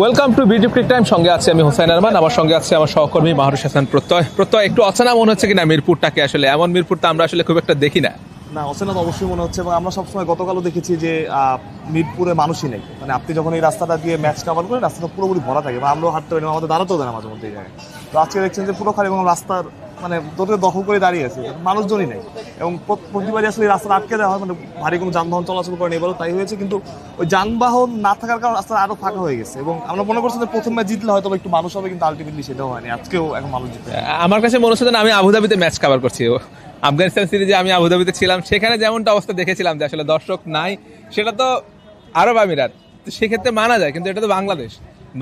Welcome to BD cric time সঙ্গে আছে আমি হোসেন আরমান। আমার সঙ্গে আছে আমার সহকর্মী মাহরুশ হাসান প্রত্যয়। প্রত্যয়, একটু অচেনা মনে হচ্ছে কিনা মিরপুরটাকে? আসলে এমন মিরপুর তো আমরা আসলে খুব একটা দেখি না। না অচেনা তো অবশ্যই মনে হচ্ছে, এবং আমরা সবসময় গতকালও দেখেছি যে মিরপুরে মানুষই নেই। মানে আপনি যখন এই রাস্তাটা দিয়ে ম্যাচ কাভার করেন, রাস্তাটা পুরোপুরি ভরা থাকে বা আমরাও হাঁটতে পারি আমাদের দাঁড়াতেও দেয় না মাঝে মধ্যে তো আজকে দেখছেন যে পুরো খালি এবং রাস্তার মানে তোদের দখল করে দাঁড়িয়ে আছে, মানুষজনই নেই। এবং প্র- প্রতিবারই আসলে এই রাস্তাটা আটকে দেওয়া হয় মানে ভারী কোনো যানবাহন চলাচল করে এবারও তাই হয়েছে, কিন্তু ওই যানবাহন না থাকার কারণে রাস্তাটা আরও ফাঁকা হয়ে গেছে, এবং আমরা মনে করছি যে প্রথম ম্যাচ জিতলে হয়তো একটু মানুষ হবে, কিন্তু আলটিমেটলি সেটাও হয়নি, আজকেও এখন মানুষ জিতে আমার কাছে মনে হচ্ছে আমি আবুধাবিতে ম্যাচ কভার করছি। আফগানিস্তান সিরিজে আমি আবুধাবিতে ছিলাম, সেখানে যেমনটা অবস্থা দেখেছিলাম যে আসলে দর্শক নাই, সেটা তো আরব আমিরাত। সেক্ষেত্রে মানা যায়, কিন্তু এটা তো বাংলাদেশ।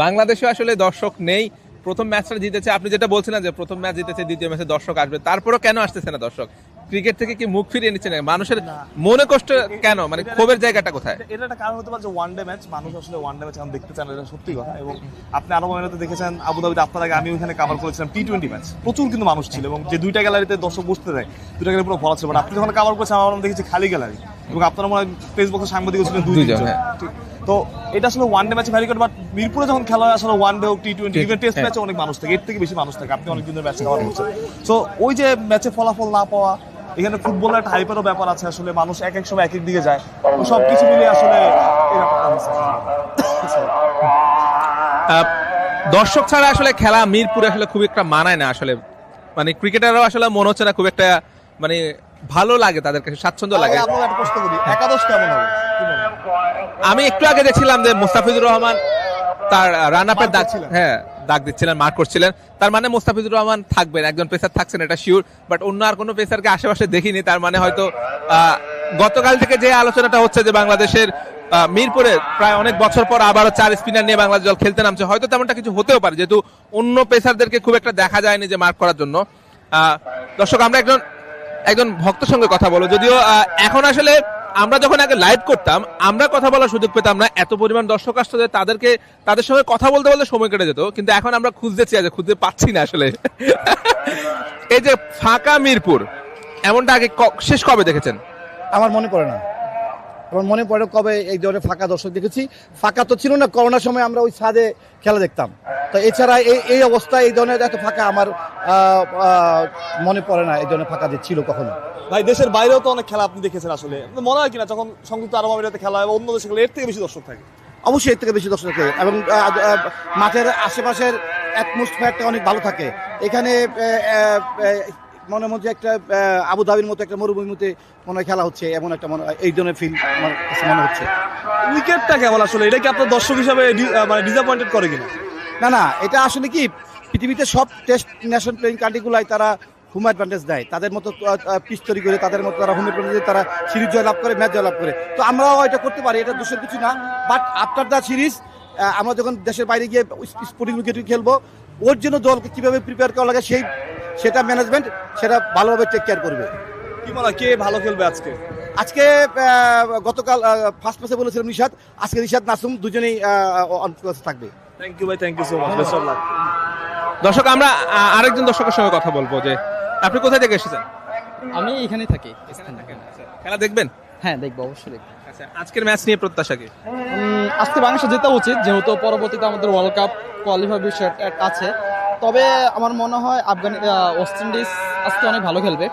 বাংলাদেশেও আসলে দর্শক নেই। প্রথম ম্যাচটা জিতেছে, আপনি যেটা বলছিলেন যে প্রথম ম্যাচ জিতেছে, দ্বিতীয় ম্যাচে দর্শক আসবে, তারপরও কেন আসতেছে না দর্শক? ক্রিকেট থেকে কি মুখ ফিরিয়ে নিচ্ছে না মানুষের মনে কষ্ট কেন? মানে ক্ষোভের জায়গাটা কোথায়? এটা একটা কারণ হতে পারে যে ওয়ান ডে ম্যাচ মানুষ আসলে ওয়ান ডে ম্যাচ এখন দেখতে চান এটা সত্যি কথা। এবং আপনি আরও মহিলাতে দেখেছেন আবুধাবিতে আপনার আগে আমি ওখানে কাভার করেছিলাম টি টোয়েন্টি ম্যাচ প্রচুর কিন্তু মানুষ ছিল এবং যে দুইটা গ্যালারিতে দর্শক বসতে দেয় দুইটা গ্যালারি পুরো ভরা ছিল। বাট আপনি যখন কাভার করেছেন আমার দেখেছি খালি গ্যালারি এবং আপনারা মনে হয় ফেসবুকে সাংবাদিক ছিলেন দুই দুইজন। হ্যাঁ। তো এটা আসলে ওয়ান ডে ম্যাচে ভ্যারি করে বাট মিরপুরে যখন খেলা হয় আসলে ওয়ান ডে হোক টি টোয়েন্টি ইভেন টেস্ট। ম্যাচে অনেক মানুষ থাকে এর থেকে বেশি মানুষ থাকে। আপনি অনেক দিনের ম্যাচ কাভার করছেন। সো ওই যে ম্যাচে ফলাফল না পাওয়া এখানে ফুটবলের একটা হাইপারও ব্যাপার আছে আসলে মানুষ এক এক সময় এক এক দিকে যায়। তো সব কিছু মিলিয়ে আসলে দর্শক ছাড়া আসলে খেলা মিরপুরে আসলে খুব একটা মানায় না আসলে। মানে ক্রিকেটারও আসলে মনে হচ্ছে না খুব একটা মানে ভালো লাগে তাদের কাছে স্বাচ্ছন্দ্য লাগে। একাদশ কেমন হবে? আমি একটু আগে দেখছিলাম যে মুস্তাফিজুর রহমান তার রান আপের দাগ। হ্যাঁ দাগ দিচ্ছিলেন মার্ক করছিলেন। তার মানে মুস্তাফিজুর রহমান থাকবেন, একজন পেসার থাকছেন, এটা শিওর বাট অন্য আর কোনো পেসারকে আশেপাশে দেখিনি, তার মানে হয়তো গতকাল থেকে যে আলোচনাটা হচ্ছে যে বাংলাদেশের মিরপুরে প্রায় অনেক বছর পর আবারও চার স্পিনার নিয়ে বাংলাদেশ দল খেলতে নামছে, হয়তো তেমনটা কিছু হতেও পারে, যেহেতু অন্য পেসারদেরকে খুব একটা দেখা যায়নি যে মার্ক করার জন্য। দর্শক, আমরা একজন একজন ভক্তের সঙ্গে কথা বলো যদিও এখন আসলে আমরা যখন আগে লাইভ করতাম, আমরা কথা বলার সুযোগ পেতাম না, এত পরিমাণ দর্শক আসতো যে তাদেরকে, তাদের সঙ্গে কথা বলতে বলতে সময় কেটে যেত, কিন্তু এখন আমরা খুঁজতেছি আজ খুঁজতে পাচ্ছি না আসলে। এই যে ফাঁকা মিরপুর, এমনটা আগে শেষ কবে দেখেছেন? আমার মনে পড়ে না। আমার মনে পড়ে কবে এই ধরনের ফাঁকা দর্শক দেখেছি। ফাঁকা তো ছিল না করোনার সময় আমরা ওই ছাদে খেলা দেখতাম। তো এছাড়া এই এই অবস্থায় এই ধরনের এত ফাঁকা আমার মনে পড়ে না এই ধরনের ফাঁকা যে ছিল কখনো। ভাই দেশের বাইরেও তো অনেক খেলা আপনি দেখেছেন আসলে। মনে হয় কিনা যখন সংযুক্ত আরব আমিরাতে খেলা হয় অন্য দেশে খেলা এর থেকে বেশি দর্শক থাকে? অবশ্যই এর থেকে বেশি দর্শক থাকে এবং মাঠের আশেপাশের অ্যাটমসফিয়ারটা অনেক ভালো থাকে। এখানে মনে মধ্যে একটা আবুধাবির মতো একটা মরুভূমির মধ্যে মনে হয় খেলা হচ্ছে এমন একটা মনে এই ধরনের ফিল আমার কাছে মনে হচ্ছে। উইকেটটা কেমন আসলে? এটা কি আপনার দর্শক হিসাবে মানে ডিসঅ্যাপয়েন্টেড করে কিনা? না না এটা আসলে কি পৃথিবীতে সব টেস্ট ন্যাশন প্লেইং কান্ট্রিগুলাই তারা হোম অ্যাডভান্টেজ দেয়। তাদের মতো পিচ তৈরি করে তাদের মতো তারা হোম অ্যাডভান্টেজ তারা সিরিজ জয় লাভ করে ম্যাচ জয় লাভ করে। তো আমরাও এটা করতে পারি এটা দোষের কিছু না। বাট আফটার দ্য সিরিজ আমরা যখন দেশের বাইরে গিয়ে স্পোর্টিং উইকেট খেলব ওর জন্য দলকে কীভাবে প্রিপেয়ার করা লাগে সেই সেটা ম্যানেজমেন্ট সেটা ভালোভাবে টেক কেয়ার করবে। কি মনে হয় কে ভালো খেলবে আজকে? আজকে গতকাল ফার্স্ট ম্যাচে বলেছিলাম নিশাদ আজকে নিশাদ নাসুম দুজনেই অন থাকবে। থ্যাংক ইউ ভাই thank you so much best of luck দর্শক আমরা আরেকজন দর্শকের সঙ্গে কথা বলব যে আপনি কোথায় থেকে এসেছেন? আমি এখানেই থাকি খেলা দেখবেন? হ্যাঁ দেখব অবশ্যই দেখব। আচ্ছা আজকের ম্যাচ নিয়ে প্রত্যাশা কি? আজকে বাংলাদেশ জেতা উচিত যেহেতু পরবর্তীতে আমাদের ওয়ার্ল্ড কাপ কোয়ালিফাই বিষয় আছে। তবে আমার মনে হয় আফগানি ওয়েস্ট ইন্ডিজ আজকে অনেক ভালো খেলবে।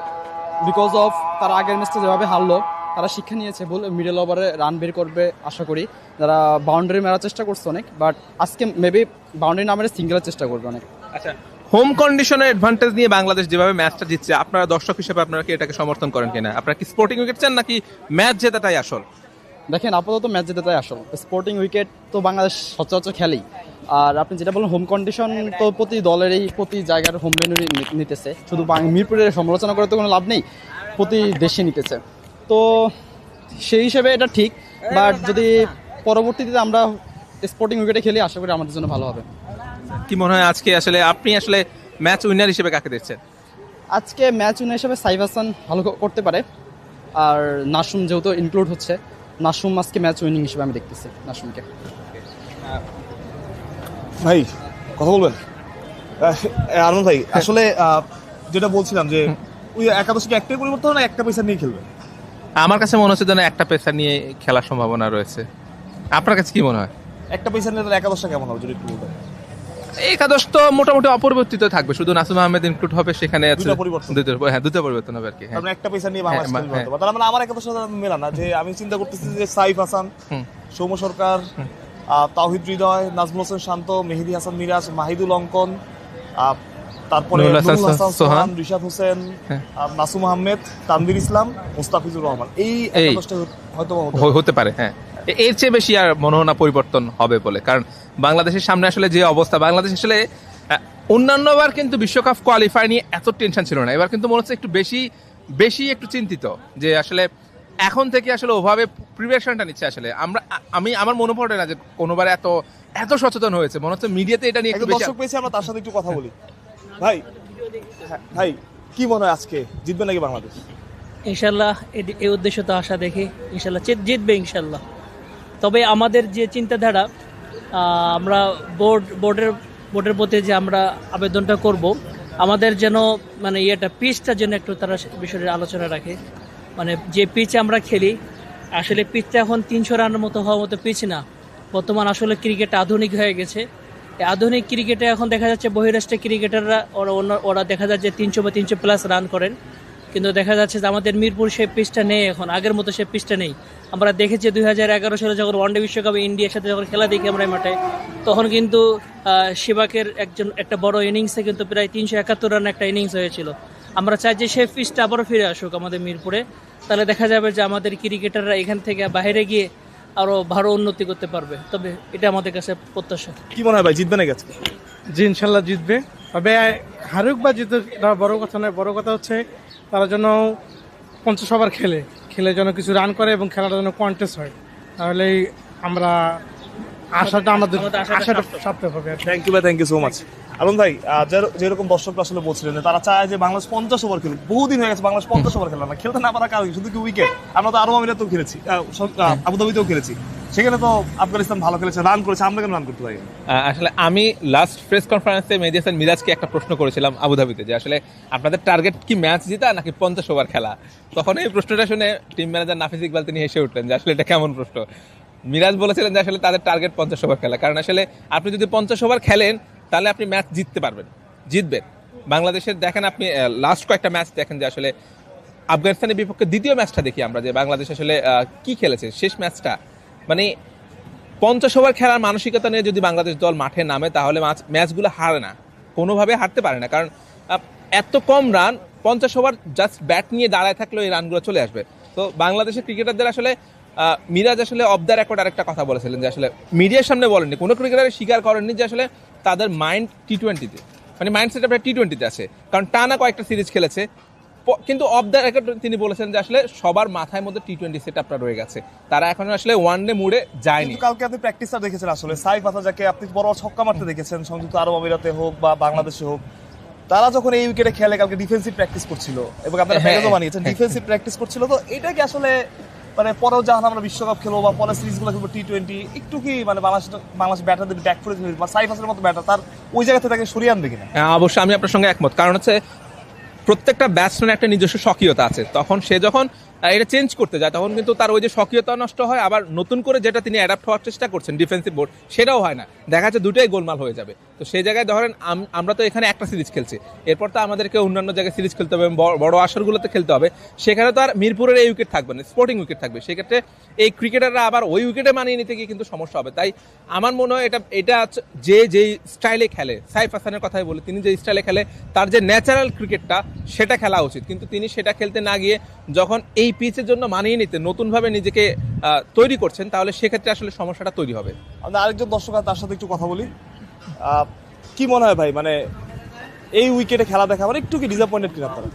বিকজ অফ তারা আগের ম্যাচটা যেভাবে হারলো, তারা শিক্ষা নিয়েছে, বল মিডল ওভারে রান বের করবে, আশা করি। যারা বাউন্ডারি মারার চেষ্টা করছে অনেক বাট আজকে মেবি বাউন্ডারি না মেরে সিঙ্গেলের চেষ্টা করবে অনেক। আচ্ছা হোম কন্ডিশনের অ্যাডভান্টেজ নিয়ে বাংলাদেশ যেভাবে ম্যাচটা জিতছে, আপনারা দর্শক হিসেবে আপনারা কি এটাকে সমর্থন করেন কিনা? আপনারা কি স্পোর্টিং উইকেট চান নাকি ম্যাচ জেতাটাই আসল? দেখেন আপাতত ম্যাচ জেতাটাই আসল। স্পোর্টিং উইকেট তো বাংলাদেশ সচরাচর খেলেই। আর আপনি যেটা বলেন হোম কন্ডিশন তো প্রতি দলেরই প্রতি জায়গার হোম ভেন্যু নিতেছে। শুধু মিরপুরের সমালোচনা করে তো কোনো লাভ নেই প্রতি দেশে নিতেছে। তো সেই হিসেবে এটা ঠিক বাট যদি পরবর্তীতে আমরা স্পোর্টিং উইকেটে খেলি আশা করি আমাদের জন্য ভালো হবে। কি মনে হয় আজকে আসলে আপনি আসলে ম্যাচ উইনার হিসেবে কাকে দেখছেন? আজকে ম্যাচ উইনার হিসেবে সাইফ হাসান ভালো করতে পারে। আর নাসুম যেহেতু ইনক্লুড হচ্ছে নাসুম আজকে ম্যাচ উইনিং হিসেবে আমি দেখতেছি নাসুমকে ভাই কথা বলবেন? আরমান ভাই আসলে যেটা বলছিলাম যে ওই একাদশকে একটাই পরিবর্তন না একটা পয়সা নিয়ে খেলবে? আমার কাছে মনে হচ্ছে যেন একটা পেসার নিয়ে খেলার সম্ভাবনা রয়েছে। আপনার কাছে কি মনে হয়? একটা পেসার নিয়ে একাদশটা কেমন হবে যদি একটু বলতেন? একাদশ তো মোটামুটি অপরিবর্তিত থাকবে শুধু নাসুম আহমেদ ইনক্লুড হবে সেখানে আছে দুটো পরিবর্তন। হ্যাঁ দুটো পরিবর্তন হবে আর কি হ্যাঁ একটা পেসার নিয়ে বাংলাদেশ হ্যাঁ, হয়তো হ্যাঁ। মানে আমার একাদশ মেলা না যে আমি চিন্তা করতেছি যে সাইফ হাসান। সৌম্য সরকার তাওহিদ হৃদয় নাজমুল হোসেন শান্ত মেহেদি হাসান মিরাজ মাহিদুল অঙ্কন তারপরে সোহান। রিশাদ হোসেন। নাসুম আহমেদ তানভীর ইসলাম মুস্তাফিজুর রহমান এই হয়তো হতে পারে হ্যাঁ এর চেয়ে বেশি আর মনোহনা পরিবর্তন হবে বলে। কারণ বাংলাদেশের সামনে আসলে যে অবস্থা বাংলাদেশ আসলে অন্যান্যবার কিন্তু বিশ্বকাপ কোয়ালিফাই নিয়ে এত টেনশন ছিল না। এবার কিন্তু মনে হচ্ছে একটু বেশি বেশি একটু চিন্তিত যে আসলে এখন থেকে আসলে ওভাবে প্রিপারেশনটা নিচ্ছে আসলে। আমরা আমি আমার মনে পড়ে না যে কোনোবার এত এত সচেতন হয়েছে। মনে হচ্ছে মিডিয়াতে এটা নিয়ে একটু বেশি দর্শক পেয়েছি আমরা তার সাথে একটু কথা বলি। ভাই হ্যাঁ, ভাই কি মনে হয় আজকে? জিতবে নাকি বাংলাদেশ? ইনশাল্লাহ এই উদ্দেশ্য তো আশা দেখি। ইনশাল্লাহ জিতবে ইনশাল্লাহ। তবে আমাদের যে চিন্তাধারা আমরা বোর্ড, বোর্ডের বোর্ডের প্রতি যে আমরা আবেদনটা করব, আমাদের যেন মানে ইয়েটা, পিচটা যেন একটু তারা বিষয়ে আলোচনা রাখে। মানে যে পিচ আমরা খেলি, আসলে পিচটা এখন তিনশো রানের মতো হওয়ার মতো পিচ না। বর্তমান আসলে ক্রিকেট আধুনিক হয়ে গেছে। আধুনিক ক্রিকেটে এখন দেখা যাচ্ছে বহিরাষ্ট্রের ক্রিকেটাররা, ওরা ওরা দেখা যাচ্ছে তিনশো বা তিনশো প্লাস রান করেন। কিন্তু দেখা যাচ্ছে যে আমাদের মিরপুর সেই পিচটা নেই এখন আগের মতো সেই পিচটা নেই। আমরা দেখেছি দুই হাজার এগারো সালে যখন ওয়ানডে বিশ্বকাপে ইন্ডিয়ার সাথে যখন খেলা দেখি আমরা মাঠে তখন কিন্তু শিবাকের একজন একটা বড় ইনিংসে কিন্তু প্রায় তিনশো একাত্তর রান একটা ইনিংস হয়েছিল। আমরা চাই যে সেই পিচটা আবারও ফিরে আসুক আমাদের মিরপুরে। তাহলে দেখা যাবে যে আমাদের ক্রিকেটাররা এখান থেকে বাইরে গিয়ে আরও ভালো উন্নতি করতে পারবে। তবে এটা আমাদের কাছে প্রত্যাশা। কি মনে হয় ভাই জিতবে না গেছে জি ইনশাল্লাহ জিতবে। তবে হারুক বা জিতুক এটা বড় কথা নয়। বড় কথা হচ্ছে তারা যেন পঞ্চাশ ওভার খেলে খেলে যেন কিছু রান করে এবং খেলাটা যেন কন্টেস্ট হয়। তাহলেই আমরা আশাটা আমাদের আশাটা হবে থ্যাংক ইউ ভাই thank you so much Alam ভাই যের- যেরকম দর্শকরা আসলে বলছিলেন যে তারা চায় যে বাংলাদেশ পঞ্চাশ ওভার খেলুক। বহুদিন হয়ে গেছে বাংলাদেশ পঞ্চাশ ওভার খেলা না। খেলতে না পারা কারণ শুধু কি উইকেট আমরা তো আরব আমিরাতেও খেলেছি। আবুধাবিতেও খেলেছি। সেখানে তো আফগানিস্তান ভালো খেলেছে রান করেছে, আমরা কেন রান করতে পারি? আসলে আমি লাস্ট প্রেস কনফারেন্সে মেহেদি হাসান মিরাজকে একটা প্রশ্ন করেছিলাম আবুধাবিতে, যে আসলে আপনাদের টার্গেট কি ম্যাচ জিতা নাকি পঞ্চাশ ওভার খেলা? তখন এই প্রশ্নটা শুনে টিম ম্যানেজার নাফিস ইকবাল তিনি হেসে উঠলেন, যে আসলে এটা কেমন প্রশ্ন? মিরাজ বলেছিলেন যে আসলে তাদের টার্গেট পঞ্চাশ ওভার খেলা, কারণ আসলে আপনি যদি পঞ্চাশ ওভার খেলেন, তাহলে আপনি ম্যাচ জিততে পারবেন, জিতবেন। বাংলাদেশের দেখেন আপনি লাস্ট কয়েকটা ম্যাচ দেখেন যে আসলে আফগানিস্তানের বিপক্ষে দ্বিতীয় ম্যাচটা দেখি আমরা, যে বাংলাদেশ আসলে কি খেলেছে? শেষ ম্যাচটা মানে পঞ্চাশ ওভার খেলার মানসিকতা নিয়ে যদি বাংলাদেশ দল মাঠে নামে, তাহলে ম্যাচ- ম্যাচগুলো হারে না। কোনোভাবে হারতে পারে না। কারণ এত কম রান, পঞ্চাশ ওভার জাস্ট ব্যাট নিয়ে দাঁড়ায় থাকলেও এই রানগুলো চলে আসবে। তো বাংলাদেশের ক্রিকেটারদের আসলে মিরাজ আসলে অফ দ্য রেকর্ড আরেকটা কথা বলেছিলেন যে আসলে মিডিয়ার সামনে বলেননি। কোনো ক্রিকেটার স্বীকার করেননি যে আসলে তাদের মাইন্ড টি টোয়েন্টিতে মানে মাইন্ড সেট টি টোয়েন্টিতে আছে। কারণ টানা কয়েকটা সিরিজ খেলেছে। কিন্তু অফ দ্য রেকর্ড তিনি বলেছেন যে আসলে সবার মাথায় মধ্যে টি টোয়েন্টি সেট আপটা রয়ে গেছে। তারা এখন আসলে ওয়ান ডে মুডে যায়নি। কালকে আপনি প্র্যাকটিসটা দেখেছেন আসলে। সাইফ হাসান যাকে আপনি বড় ছক্কা মারতে দেখেছেন সংযুক্ত আরব আমিরাতে হোক বা বাংলাদেশে হোক। তারা যখন এই উইকেটে খেলে কালকে ডিফেন্সিভ প্যাকটিস করছিল। এবং আপনারা হ্যাঁ, বানিয়েছেন। ডিফেন্সিভ প্র্যাকটিস করছিল। তো এটা কি আসলে মানে পরেও যখন আমরা বিশ্বকাপ খেলব বা পরে সিরিজগুলো খেলব টি টোয়েন্টি একটু কি মানে বাংলাদেশ বাংলাদেশ ব্যাটারদের ব্যাক খেলবে বা সাইফ হাসানের মতো ব্যাটার তার ওই জায়গা থেকে তাকে সরিয়ে আনবে কিনা? হ্যাঁ, অবশ্যই আমি আপনার সঙ্গে একমত। কারণ হচ্ছে প্রত্যেকটা ব্যাটসম্যানের একটা নিজস্ব স্বকীয়তা আছে। তখন সে যখন এটা চেঞ্জ করতে যায়। তখন কিন্তু তার ওই যে স্বকীয়তা নষ্ট হয়, আবার নতুন করে যেটা তিনি অ্যাডাপ্ট হওয়ার চেষ্টা করছেন ডিফেন্সিভ বোর্ড সেটাও হয় না। দেখা যাচ্ছে দুটোই গোলমাল হয়ে যাবে। তো সেই জায়গায় ধরেন, আম- আমরা তো এখানে একটা সিরিজ খেলছি। এরপর তো আমাদেরকে অন্যান্য জায়গায় সিরিজ খেলতে হবে, বড়- আসরগুলোতে খেলতে হবে। সেখানে তো আর মিরপুরের এই উইকেট থাকবে না স্পোর্টিং উইকেট থাকবে। সেক্ষেত্রে এই ক্রিকেটাররা আবার ওই উইকেটে মানিয়ে নিতে গিয়ে কিন্তু সমস্যা হবে। তাই আমার মনে হয় এটা এটা যে, যেই স্টাইলে খেলে, সাইফ হাসানের কথাই বলে, তিনি যে স্টাইলে খেলে, তার যে ন্যাচারাল ক্রিকেটটা সেটা খেলা উচিত। কিন্তু তিনি সেটা খেলতে না গিয়ে যখন এই পিচের জন্য মানিয়ে নিতে নতুনভাবে নিজেকে তৈরি করছেন তাহলে সেক্ষেত্রে আসলে সমস্যাটা তৈরি হবে। আমরা আরেকজন দর্শক তার সাথে একটু কথা বলি। কি মনে হয় ভাই মানে এই উইকেটে খেলা দেখা মানে একটু কি ডিসঅ্যাপয়েন্টেড কিনা আপনারা?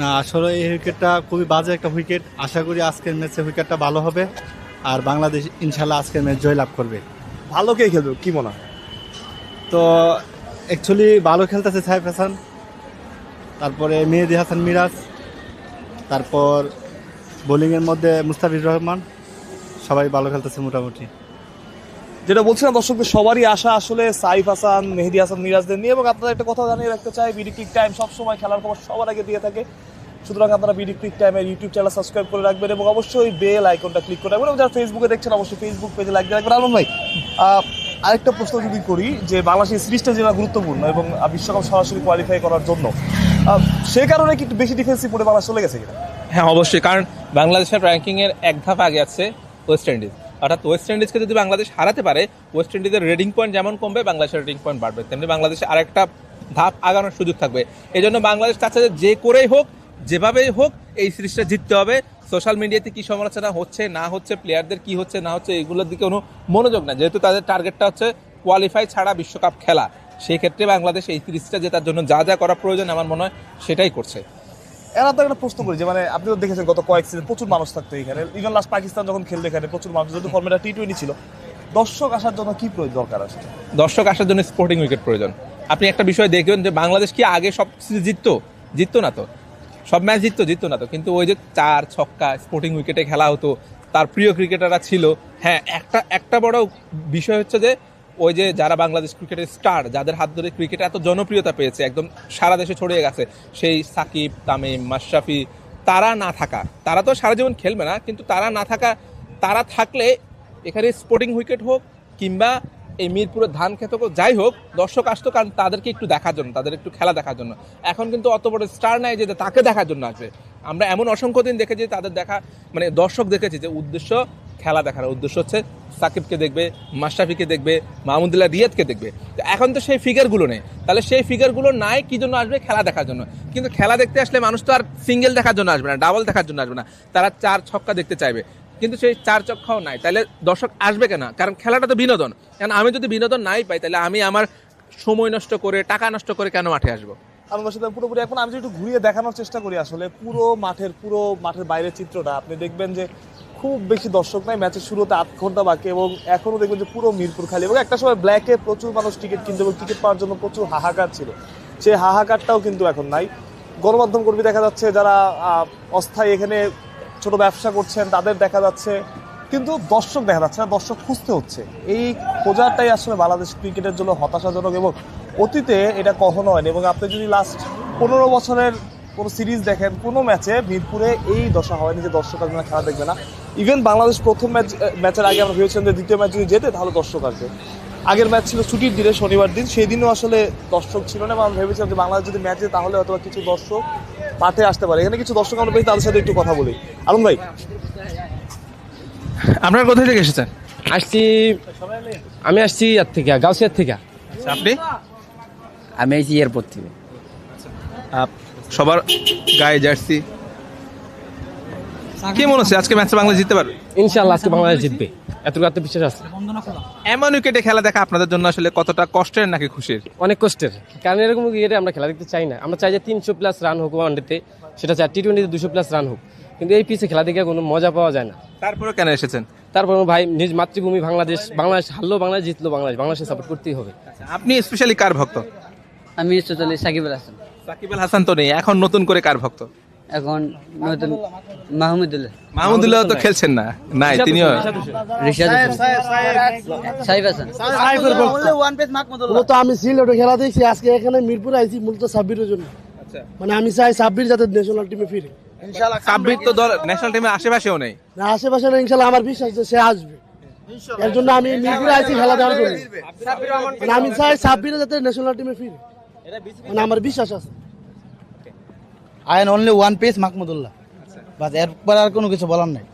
না আসলে এই উইকেটটা খুবই বাজে একটা উইকেট। আশা করি আজকের ম্যাচে উইকেটটা ভালো হবে। আর বাংলাদেশ ইনশাল্লাহ আজকের ম্যাচ জয়লাভ করবে। ভালো কে খেলবে কি মনে হয়? তো অ্যাকচুয়ালি ভালো খেলতেছে সাইফ হাসান তারপরে মেহেদি হাসান মিরাজ তারপর বোলিংয়ের মধ্যে মুস্তাফিজ রহমান, সবাই ভালো খেলতেছে মোটামুটি। যেটা বলছিলাম, দর্শকদের সবারই আশা আসলে সাইফ হাসান, মেহেদি হাসান, মিরাজদের নিয়ে। এবং আপনারা একটা কথা জানিয়ে রাখতে চাই বিডি ক্লিক টাইম সবসময় খেলার খবর সবার আগে দিয়ে থাকে। সুতরাং আপনারা বিডি ক্লিক টাইমের ইউটিউব চ্যানেল সাবস্ক্রাইব করে রাখবেন এবং অবশ্যই বেল আইকনটা ক্লিক করে রাখবেন। এবং যারা ফেসবুকে দেখছেন, অবশ্যই ফেসবুক পেজে লাইক রাখবেন। ভাই আরেকটা প্রশ্ন যদি করি, যে বাংলাদেশের সিরিজটা যেটা গুরুত্বপূর্ণ এবং বিশ্বকাপ সরাসরি কোয়ালিফাই করার জন্য সেই কারণে কি একটু বেশি ডিফেন্সিভ পড়ে বাংলাদেশ চলে গেছে কিনা? হ্যাঁ অবশ্যই। কারণ বাংলাদেশের র্যাঙ্কিং এর এক ধাপ আগে আছে ওয়েস্ট ইন্ডিজ অর্থাৎ ওয়েস্ট ইন্ডিজকে যদি বাংলাদেশ হারাতে পারে ওয়েস্ট ইন্ডিজের রেডিং পয়েন্ট যেমন কমবে, বাংলাদেশের রেডিং পয়েন্ট বাড়বে। তেমনি বাংলাদেশে আরেকটা ধাপ আগানোর সুযোগ থাকবে। এই জন্য বাংলাদেশ চাচ্ছে যে যে করেই হোক, যেভাবেই হোক, এই সিরিজটা জিততে হবে। সোশ্যাল মিডিয়াতে কি সমালোচনা হচ্ছে, না হচ্ছে প্লেয়ারদের কি হচ্ছে, না হচ্ছে, এগুলোর দিকে কোনো মনোযোগ না যেহেতু তাদের টার্গেটটা হচ্ছে কোয়ালিফাই ছাড়া বিশ্বকাপ খেলা। সেই ক্ষেত্রে বাংলাদেশ এই সিরিজটা জেতার জন্য যা যা করা প্রয়োজন, আমার মনে হয় সেটাই করছে। এর আপনার একটা প্রশ্ন করি যে মানে আপনি তো দেখেছেন গত কয়েক সিজন প্রচুর মানুষ থাকতো এখানে। ইভেন লাস্ট পাকিস্তান যখন খেলতো এখানে প্রচুর মানুষ, যেহেতু ফর্মেটা টি টোয়েন্টি ছিল। দর্শক আসার জন্য কি প্রয়োজন দরকার আছে? দর্শক আসার জন্য স্পোর্টিং উইকেট প্রয়োজন। আপনি একটা বিষয় দেখবেন যে, বাংলাদেশ কি আগে সব জিততো? জিততো না তো। সব ম্যাচ জিততো জিততো না তো। কিন্তু ওই যে চার ছক্কা স্পোর্টিং উইকেটে খেলা হতো, তার প্রিয় ক্রিকেটাররা ছিল। হ্যাঁ একটা একটা বড় বিষয় হচ্ছে যে ওই যে যারা বাংলাদেশ ক্রিকেটের স্টার, যাদের হাত ধরে ক্রিকেট এত জনপ্রিয়তা পেয়েছে, একদম সারা দেশে ছড়িয়ে গেছে, সেই সাকিব, তামিম, মাশরাফি, তারা না থাকা, তারা তো সারা জীবন খেলবে না, কিন্তু তারা না থাকা, তারা থাকলে এখানে স্পোর্টিং উইকেট হোক কিংবা এই মিরপুরের ধান খেত যাই হোক, দর্শক আসতো কারণ তাদেরকে একটু দেখার জন্য, তাদের একটু খেলা দেখার জন্য। এখন কিন্তু অত বড় স্টার নাই যে তাকে দেখার জন্য আসবে। আমরা এমন অসংখ্য দিন দেখেছি তাদের দেখা মানে দর্শক দেখেছি যে উদ্দেশ্য খেলা দেখার, উদ্দেশ্য হচ্ছে সাকিবকে দেখবে, মাশরাফিকে দেখবে, মাহমুদুল্লাহ রিয়াদকে দেখবে। তো এখন তো সেই ফিগারগুলো নেই। তাহলে সেই ফিগারগুলো নাই কি জন্য আসবে খেলা দেখার জন্য? কিন্তু খেলা দেখতে আসলে মানুষ তো আর সিঙ্গেল দেখার জন্য আসবে না ডাবল দেখার জন্য আসবে না। তারা চার ছক্কা দেখতে চাইবে। কিন্তু সেই চার চক্কাও নাই। তাহলে দর্শক আসবে কেন? কারণ খেলাটা তো বিনোদন। কারণ আমি যদি বিনোদন নাই পাই, তাহলে আমি আমার সময় নষ্ট করে, টাকা নষ্ট করে কেন মাঠে আসব? আমার সাথে পুরোপুরি এখন আমি যদি একটু ঘুরিয়ে দেখানোর চেষ্টা করি আসলে, পুরো মাঠের পুরো মাঠের বাইরের চিত্রটা। আপনি দেখবেন যে খুব বেশি দর্শক নাই, ম্যাচের শুরুতে আধ ঘণ্টা বাকি, এবং এখনও দেখবেন যে পুরো মিরপুর খালি। এবং একটা সময় ব্ল্যাকে প্রচুর মানুষ টিকিট কিনতে, এবং টিকিট পাওয়ার জন্য প্রচুর হাহাকার ছিল। সেই হাহাকারটাও কিন্তু এখন নাই। গণমাধ্যম কর্মী দেখা যাচ্ছে যারা অস্থায়ী এখানে ছোট ব্যবসা করছেন, তাদের দেখা যাচ্ছে। কিন্তু দর্শক দেখা যাচ্ছে না, দর্শক খুঁজতে হচ্ছে। এই খোঁজাটাই আসলে বাংলাদেশ ক্রিকেটের জন্য হতাশাজনক এবং অতীতে এটা কখনো হয়নি। এবং আপনি যদি লাস্ট পনেরো বছরের কোনো সিরিজ দেখেন, কোনো ম্যাচে মিরপুরে এই দশা হয়নি যে দর্শক আসবে না, খেলা দেখবে না। ইভেন বাংলাদেশ প্রথম ম্যাচ ম্যাচের আগে আমরা ভেবেছিলাম যে দ্বিতীয় ম্যাচ যদি যেতে তাহলে দর্শক আসবে। আগের ম্যাচ ছিল ছুটির দিনে, শনিবার দিন সেই দিনও আসলে দর্শক ছিল না এবং আমরা ভেবেছিলাম যে বাংলাদেশ যদি ম্যাচ তাহলে হয়তো কিছু দর্শক মাঠে আসতে পারে। এখানে কিছু দর্শক আমরা পেয়েছি তাদের সাথে একটু কথা বলি। আলম ভাই। আপনার কোথায় থেকে এসেছেন? আসছি আমি আসছি ইয়ার থেকে গাউসিয়ার থেকে। আচ্ছা, আপনি? আমি এসেছি এয়ারপোর্ট থেকে। আপ- সবার গায়ে জার্সি। কি মনে হচ্ছে আজকে ম্যাচে বাংলাদেশ জিততে পারবে? ইনশাল্লাহ আজকে বাংলাদেশ জিতবে। এতটুকু আত্মবিশ্বাস আছে। এমন উইকেটে খেলা দেখা আপনাদের জন্য আসলে কতটা কষ্টের নাকি খুশির? অনেক কষ্টের। কারণ এরকম ইয়েতে আমরা খেলা দেখতে চাই না। আমরা চাই যে তিনশো প্লাস রান হোক ওয়ানডেতে সেটা চাই টি টোয়েন্টিতে দুশো প্লাস রান হোক। কিন্তু এই পিসে খেলা দেখে কোনো মজা পাওয়া যায় না। তারপরে কেন এসেছেন? তারপর ভাই নিজ মাতৃভূমি বাংলাদেশ বাংলাদেশ হারলেও বাংলাদেশ জিতলো বাংলাদেশ বাংলাদেশে সাপোর্ট করতেই হবে। আপনি স্পেশালি কার ভক্ত? আমি টোটালি সাকিব আল হাসান। সাকিব আল হাসান তো নেই এখন নতুন করে কার ভক্ত? এখন নতুন মাহমুদুল্লাহ। মাহমুদুল্লাহ তো খেলছেন না। নাই তিনিও রিশাদ সাইফ হাসান। মূলত আমি সিলেটে খেলা দেখছি আজকে এখানে মিরপুর আইছি মূলত সাব্বিরের জন্য। মানে আমি চাই সাব্বির যাতে ন্যাশনাল টিমে ফিরে। সাব্বির তো দল ন্যাশনাল টিমের আশেপাশেও নেই। না আশেপাশে আমার বিশ্বাস যে সে আসবে। এর জন্য আমি মিরপুরে আইছি খেলা দেওয়ার জন্য। মানে আমি চাই সাব্বিরে যাতে ন্যাশনাল টিমে ফিরে। মানে আমার বিশ্বাস আছে। I am only one piece Mahmudullah. বাস এরপর আর কোনো কিছু বলার নাই।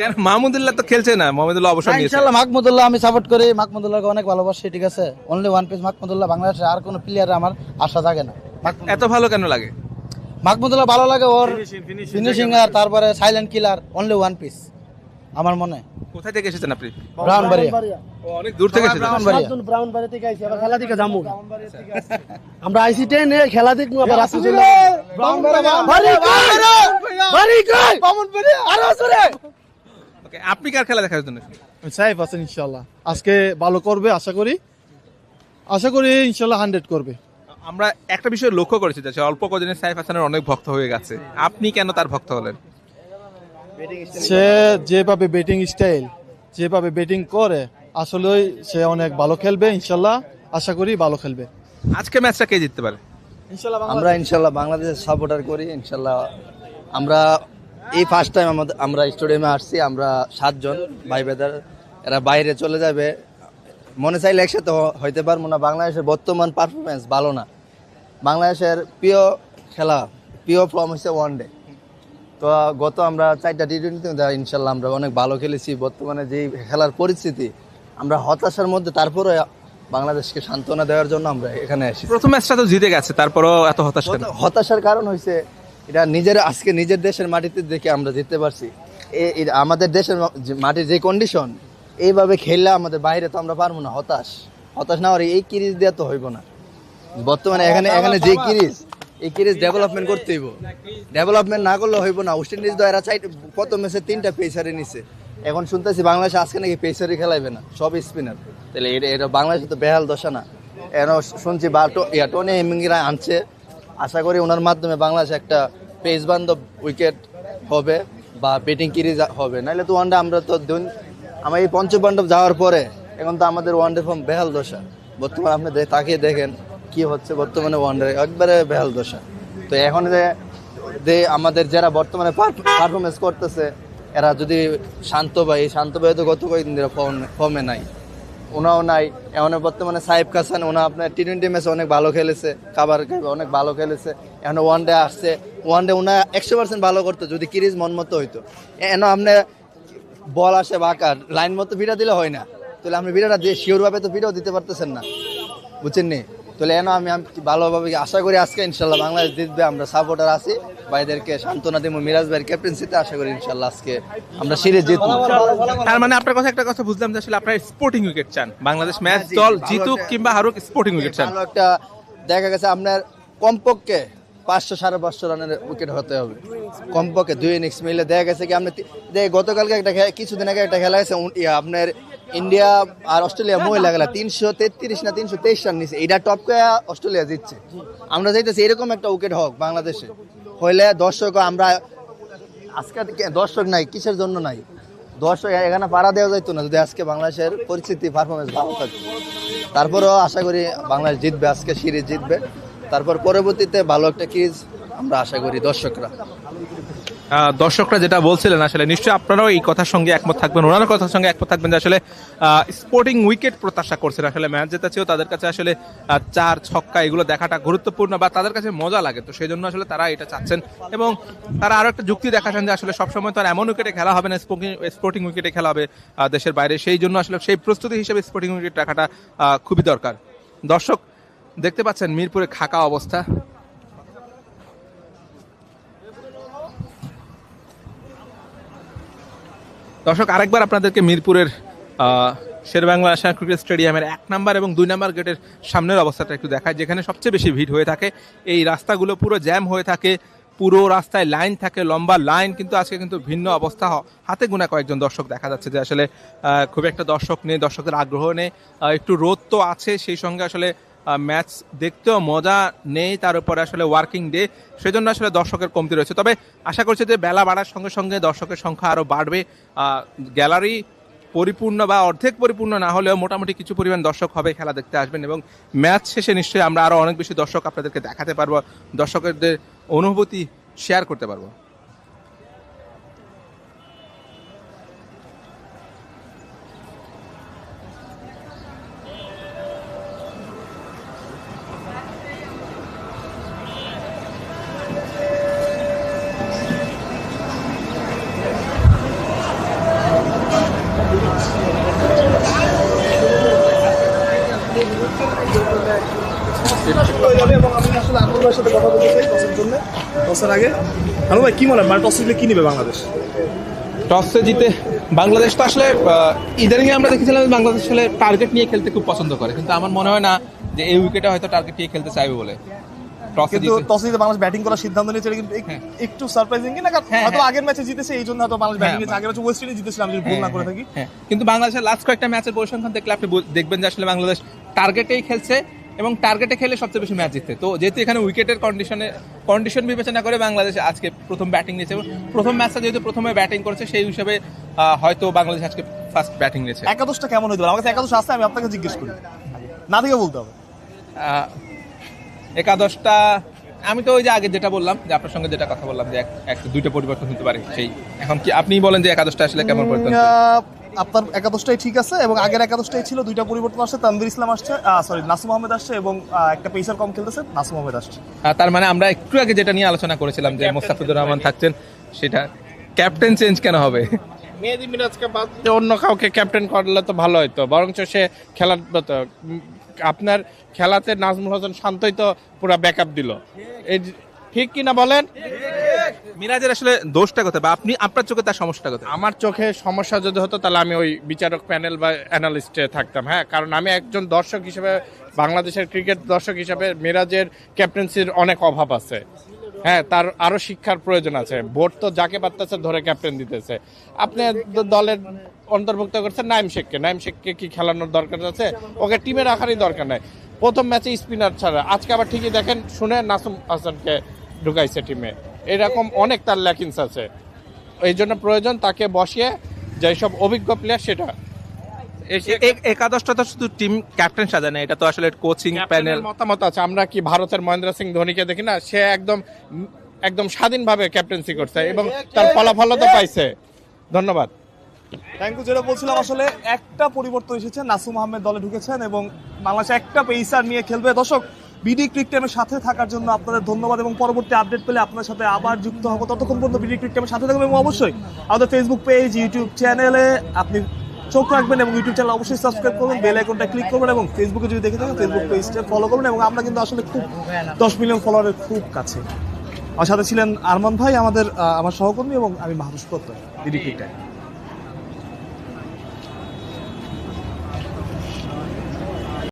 কেন? মাহমুদুল্লাহ তো খেলছে না মাহমুদুল্লাহ অবসর নিয়েছে। ইনশাআল্লাহ মাহমুদুল্লাহ আমি সাপোর্ট করি মাহমুদুল্লাহকে অনেক ভালোবাসি ঠিক আছে? অনলি ওয়ান পিস মাহমুদুল্লাহ বাংলাদেশের আর কোনো প্লেয়ার আমার আশা থাকে না। এত ভালো কেন লাগে? মাহমুদুল্লাহ ভালো লাগে ওর ফিনিশিং আর তারপরে silent killer only one piece আমার মনে। কোথায় থেকে এসেছেন আপনি? ব্রাউনবাড়িয়া। ও, অনেক দূর থেকে এসেছেন। ব্রাউনবাড়িয়া। সাতজন ব্রাউন বাড়ি থেকে আইছি আবার খেলা দিকে যাব আমরা আইসি ট্রেনে খেলা দেখব আবার রাস্তা চলে ওকে আপনি কার খেলা দেখার জন্য এসেছেন? সাইফ আছেন ইনশাল্লাহ আজকে ভালো করবে আশা করি। আশা করি ইনশাল্লাহ হান্ড্রেড করবে। আমরা একটা বিষয় লক্ষ্য করেছি যে অল্প কদিনে সাইফ হাসানের অনেক ভক্ত হয়ে গেছে। আপনি কেন তার ভক্ত হলেন? সে যেভাবে ব্যাটিং স্টাইল যেভাবে ব্যাটিং করে আসলেই সে অনেক ভালো খেলবে ইনশাল্লাহ। আশা করি ভালো খেলবে। আজকে ম্যাচটা কে জিততে পারে? আমরা ইনশাল্লাহ বাংলাদেশের সাপোর্টার করি ইনশাল্লাহ। আমরা এই ফার্স্ট টাইম আমাদের আমরা স্টেডিয়ামে আসছি আমরা সাতজন ভাই বেদার এরা বাইরে চলে যাবে। মনে চাইলে একসাথে হইতে পারব না। বাংলাদেশের বর্তমান পারফরমেন্স ভালো না। বাংলাদেশের প্রিয় খেলা প্রিয় ফর্ম হচ্ছে ওয়ান ডে তো গত আমরা চারটা টি টোয়েন্টিতে ইনশাল্লাহ আমরা অনেক ভালো খেলেছি। বর্তমানে যেই খেলার পরিস্থিতি আমরা হতাশার মধ্যে তারপরে বাংলাদেশকে সান্ত্বনা দেওয়ার জন্য আমরা এখানে আসি প্রথম ম্যাচটা তো জিতে গেছে তারপরও এত হতাশ হতাশার কারণ হয়েছে এটা নিজের আজকে নিজের দেশের মাটিতে দেখে আমরা জিততে পারছি। আমাদের দেশের মাটির যে কন্ডিশন এইভাবে খেললে আমাদের বাইরে তো আমরা পারব না হতাশ। হতাশ না হলে এই কিরিজ দেওয়া তো হইব না। বর্তমানে এখানে এখানে যে কিরিজ এই কিরিজ ডেভেলপমেন্ট করতে হইব। ডেভেলপমেন্ট না করলে হইব না। ওয়েস্ট ইন্ডিজ তো এরা চাই কত ম্যাচে তিনটা পেসারে নিছে। এখন শুনতেছি বাংলাদেশ আজকে নাকি পেসারই খেলাইবে না। সব স্পিনার তাহলে এটা এটা বাংলাদেশে তো বেহাল দশা না। এন শুনছি বা ইয়া, টনি হেমিংরা আনছে। আশা করি ওনার মাধ্যমে বাংলাদেশ একটা পেস বান্ধব উইকেট হবে বা ব্যাটিং কিরিজ হবে। নাহলে তো ওয়ানডে আমরা তো আমার এই পঞ্চপাণ্ডব যাওয়ার পরে এখন তো আমাদের ওয়ানডে ফর্ম বেহাল দশা। বর্তমানে আপনি তাকিয়ে দেখেন। কি হচ্ছে বর্তমানে ওয়ানডে একবারে বেহাল দশা। তো এখন যে যে আমাদের যারা বর্তমানে পারফরমেন্স করতেছে, এরা যদি শান্ত ভাই শান্ত ভাই তো গত কয়েকদিন ধরে ফর্মে নাই। ওনাও নাই, এখন বর্তমানে সাহেব কাসান ওনা আপনার টি টোয়েন্টি ম্যাচে অনেক ভালো খেলেছে কাবার অনেক ভালো খেলেছে। এখন ওয়ান ডে আসছে। ওয়ান ডে ওনা একশো পার্সেন্ট ভালো করতো, যদি কিরিজ মন মতো হইতো। এখন আপনি বল আসে বাঁকার লাইন মতো ভিড়া দিলে হয় না। তাহলে আপনি ভিড়াটা দিয়ে শিওর ভাবে তো ভিড়াও দিতে পারতেছেন না। বুঝছেন নি? তাহলে এন আমি ভালোভাবে আশা করি আজকে ইনশাল্লাহ বাংলাদেশ জিতবে আমরা সাপোর্টার আছি। ভাইদেরকে সান্ত্বনা দিব মিরাজ ভাইয়ের ক্যাপ্টেন্সিতে আশা করি ইনশাল্লাহ আজকে আমরা সিরিজ জিতবো। তার মানে আপনার কথা একটা কথা বুঝলাম যে আসলে আপনার স্পোর্টিং উইকেট চান। বাংলাদেশ ম্যাচ দল জিতুক কিংবা হারুক স্পোর্টিং উইকেট চান। একটা দেখা গেছে আপনার কমপক্ষে পাঁচশো সাড়ে পাঁচশো রানের উইকেট হতে হবে। কমপক্ষে দুই ইনিংস মিলে দেখা গেছে কি আপনি গতকালকে একটা কিছুদিন আগে একটা খেলা হয়েছে আপনার ইন্ডিয়া আর অস্ট্রেলিয়া মহিলা খেলা তিনশো তেত্রিশ না তিনশো তেইশ রান নিছে। এটা টপকে অস্ট্রেলিয়া জিতছে। আমরা চাইতেছি এরকম একটা উইকেট হোক বাংলাদেশে। হইলে দর্শক, আমরা আজকে দর্শক নাই, কিসের জন্য নাই? দর্শক এখানে পাড়া দেওয়া যাইতো না, যদি আজকে বাংলাদেশের পরিস্থিতি পারফরমেন্স ভালো থাকতো। তারপরেও আশা করি বাংলাদেশ জিতবে, আজকে সিরিজ জিতবে। তারপর পরবর্তীতে ভালো একটা কিজ আমরা আশা করি দর্শকরা। দর্শকরা যেটা বলছিলেন আসলে নিশ্চয়ই আপনারাও এই কথার সঙ্গে একমত থাকবেন ওনার কথার সঙ্গে একমত থাকবেন যে আসলে স্পোর্টিং উইকেট প্রত্যাশা করছেন আসলে ম্যাচ জেতা তাদের কাছে আসলে চার ছক্কা এগুলো দেখাটা গুরুত্বপূর্ণ বা তাদের কাছে মজা লাগে। তো সেই জন্য আসলে তারা এটা চাচ্ছেন এবং তারা আরও একটা যুক্তি দেখাচ্ছেন যে আসলে সবসময় তো আর এমন উইকেটে খেলা হবে না স্পোর্টিং উইকেটে খেলা হবে দেশের বাইরে। সেই জন্য আসলে সেই প্রস্তুতি হিসেবে স্পোর্টিং উইকেট রাখাটা খুবই দরকার। দর্শক, দেখতে পাচ্ছেন মিরপুরে খাকা অবস্থা। দর্শক, আরেকবার আপনাদেরকে মিরপুরের শেরবাংলা আশা ক্রিকেট স্টেডিয়ামের এক নাম্বার এবং দুই নাম্বার গেটের সামনের অবস্থাটা একটু দেখায়, যেখানে সবচেয়ে বেশি ভিড় হয়ে থাকে। এই রাস্তাগুলো পুরো জ্যাম হয়ে থাকে, পুরো রাস্তায় লাইন থাকে, লম্বা লাইন, কিন্তু আজকে কিন্তু ভিন্ন অবস্থা হাতে গোনা কয়েকজন দর্শক দেখা যাচ্ছে যে আসলে খুব একটা দর্শক নেই, দর্শকদের আগ্রহ নেই। একটু রোদ তো আছে, সেই সঙ্গে আসলে ম্যাচ দেখতেও মজা নেই, তার উপরে আসলে ওয়ার্কিং ডে সেজন্য আসলে দর্শকের কমতি রয়েছে। তবে আশা করছি যে বেলা বাড়ার সঙ্গে সঙ্গে দর্শকের সংখ্যা আরও বাড়বে। গ্যালারি পরিপূর্ণ বা অর্ধেক পরিপূর্ণ না হলেও মোটামুটি কিছু পরিমাণ দর্শক হবে, খেলা দেখতে আসবেন এবং ম্যাচ শেষে নিশ্চয়ই আমরা আরও অনেক বেশি দর্শক আপনাদেরকে দেখাতে পারব, দর্শকদের অনুভূতি শেয়ার করতে পারব। এবং আমি আসলে আনন্দ সাথে কথা বলতে চাই টসের জন্য টসের আগে হ্যালো ভাই কি মনে হয় মানে টস জিতলে কি নেবে বাংলাদেশ টসে জিতে বাংলাদেশ তো আসলে ইদানিং আমরা দেখেছিলাম বাংলাদেশ আসলে টার্গেট নিয়ে খেলতে খুব পছন্দ করে। কিন্তু আমার মনে হয় না যে এই উইকেটে হয়তো টার্গেট নিয়ে খেলতে চাইবে বলে। টসে কিন্তু জিতে টসে জিতে বাংলাদেশ ব্যাটিং করার সিদ্ধান্ত নিয়েছে কিন্তু হ্যাঁ। একটু সারপ্রাইজিং না হ্যাঁ, হয়তো হ্যাঁ। আগের ম্যাচে জিতেছে এই জন্য হয়তো বাংলাদেশ ব্যাটিং নিয়েছে। আগের ম্যাচে ওয়েস্ট ইন্ডিজ জিতেছিলাম যদি ভুল না করে থাকি। কিন্তু বাংলাদেশের লাস্ট কয়েকটা ম্যাচের পরিসংখ্যান দেখলে আপনি দেখবেন যে আসলে বাংলাদেশ টার্গেটেই খেলছে। এবং টার্গেটে খেলে সবচেয়ে বেশি ম্যাচ জিততে তো যেহেতু এখানে উইকেটের কন্ডিশনে কন্ডিশন বিবেচনা করে বাংলাদেশ আজকে প্রথম ব্যাটিং নিয়েছে এবং প্রথম ম্যাচটা যেহেতু প্রথমে ব্যাটিং করেছে সেই হিসাবে হয়তো বাংলাদেশ আজকে ফার্স্ট ব্যাটিং নিয়েছে। একাদশটা কেমন হইতে পারে? আমার কাছে একাদশ আছে আমি আপনাকে জিজ্ঞেস করি। না থেকে বলতে হবে। একাদশটা আমি তো ওই যে আগে যেটা বললাম যে আপনার সঙ্গে যেটা কথা বললাম যে এক- দুইটা পরিবর্তন হতে পারে সেই। এখন কি আপনি বলেন যে একাদশটা আসলে কেমন পরিবর্তন? আপনার একাদশটাই ঠিক আছে এবং আগের একাদশটাই ছিল দুইটা পরিবর্তন আসছে তানভীর ইসলাম আসছে সরি নাসুম আহমেদ আসছে এবং একটা পেসার কম খেলতেছে নাসুম আহমেদ আসছে। তার মানে আমরা একটু আগে যেটা নিয়ে আলোচনা করেছিলাম যে মোস্তাফিজুর রহমান থাকছেন সেটা ক্যাপ্টেন চেঞ্জ কেন হবে? মেহেদি মিরাজকে বাদ দিয়ে অন্য কাউকে ক্যাপ্টেন করলে তো ভালো হতো বরঞ্চ সে খেলার মতো আপনার খেলাতে নাজমুল হাসান শান্তই তো পুরো ব্যাকআপ দিল। এই ঠিক কিনা বলেন? মিরাজের আসলে দোষটা কোথায় বা আপনি আপনার চোখে তার সমস্যাটা কোথায়? আমার চোখে সমস্যা যদি হতো তাহলে আমি ওই বিচারক প্যানেল বা অ্যানালিস্টে থাকতাম হ্যাঁ? কারণ আমি একজন দর্শক হিসেবে বাংলাদেশের ক্রিকেট দর্শক হিসেবে মিরাজের ক্যাপ্টেন্সির অনেক অভাব আছে হ্যাঁ? তার আরও শিক্ষার প্রয়োজন আছে। বোর্ড তো যাকে পারতেছে ধরে ক্যাপ্টেন দিতেছে। আপনি দলের অন্তর্ভুক্ত করছেন নাইম শেখকে। নাইম শেখকে কি খেলানোর দরকার আছে? ওকে টিমে রাখারই দরকার নাই। প্রথম ম্যাচে স্পিনার ছাড়া। আজকে আবার ঠিকই দেখেন শুনে নাসুম হাসানকে। ঢুকাইছে টিমে এরকম অনেক তার ল্যাকিংস আছে। এই জন্য প্রয়োজন তাকে বসিয়ে যেসব অভিজ্ঞ প্লেয়ার সেটা। একাদশটা তো শুধু টিম ক্যাপ্টেন সাজায় না এটা তো আসলে কোচিং প্যানেল মতামত আছে। আমরা কি ভারতের মহেন্দ্র সিং ধোনিকে দেখি না? সে একদম একদম স্বাধীনভাবে ক্যাপ্টেন্সি করছে এবং তার ফলাফলও তো পাইছে। ধন্যবাদ। থ্যাংক ইউ যেটা বলছিলাম আসলে একটা পরিবর্তন এসেছে। নাসুম আহমেদ দলে ঢুকেছেন এবং বাংলাদেশ একটা পেসার নিয়ে খেলবে। দর্শক বিডি ক্রিক টাইমের সাথে থাকার জন্য আপনাদের ধন্যবাদ এবং পরবর্তী আপডেট পেলে আপনার সাথে আবার যুক্ত হব। ততক্ষণ পর্যন্ত বিডি ক্রিক টাইমের সাথে থাকবেন এবং অবশ্যই আমাদের ফেসবুক পেজ ইউটিউব চ্যানেলে আপনি চোখ রাখবেন এবং ইউটিউব চ্যানেল অবশ্যই সাবস্ক্রাইব করবেন বেল আইকনটা ক্লিক করবেন এবং ফেসবুকে যদি দেখে থাকেন ফেসবুক পেজটা ফলো করবেন এবং আমরা কিন্তু আসলে খুব দশ মিলিয়ন ফলোয়ারের খুব কাছে। আমার সাথে ছিলেন আরমান ভাই, আমাদের আমার সহকর্মী এবং আমি মাহরুষ করতাম বিডি ক্রিক টাইম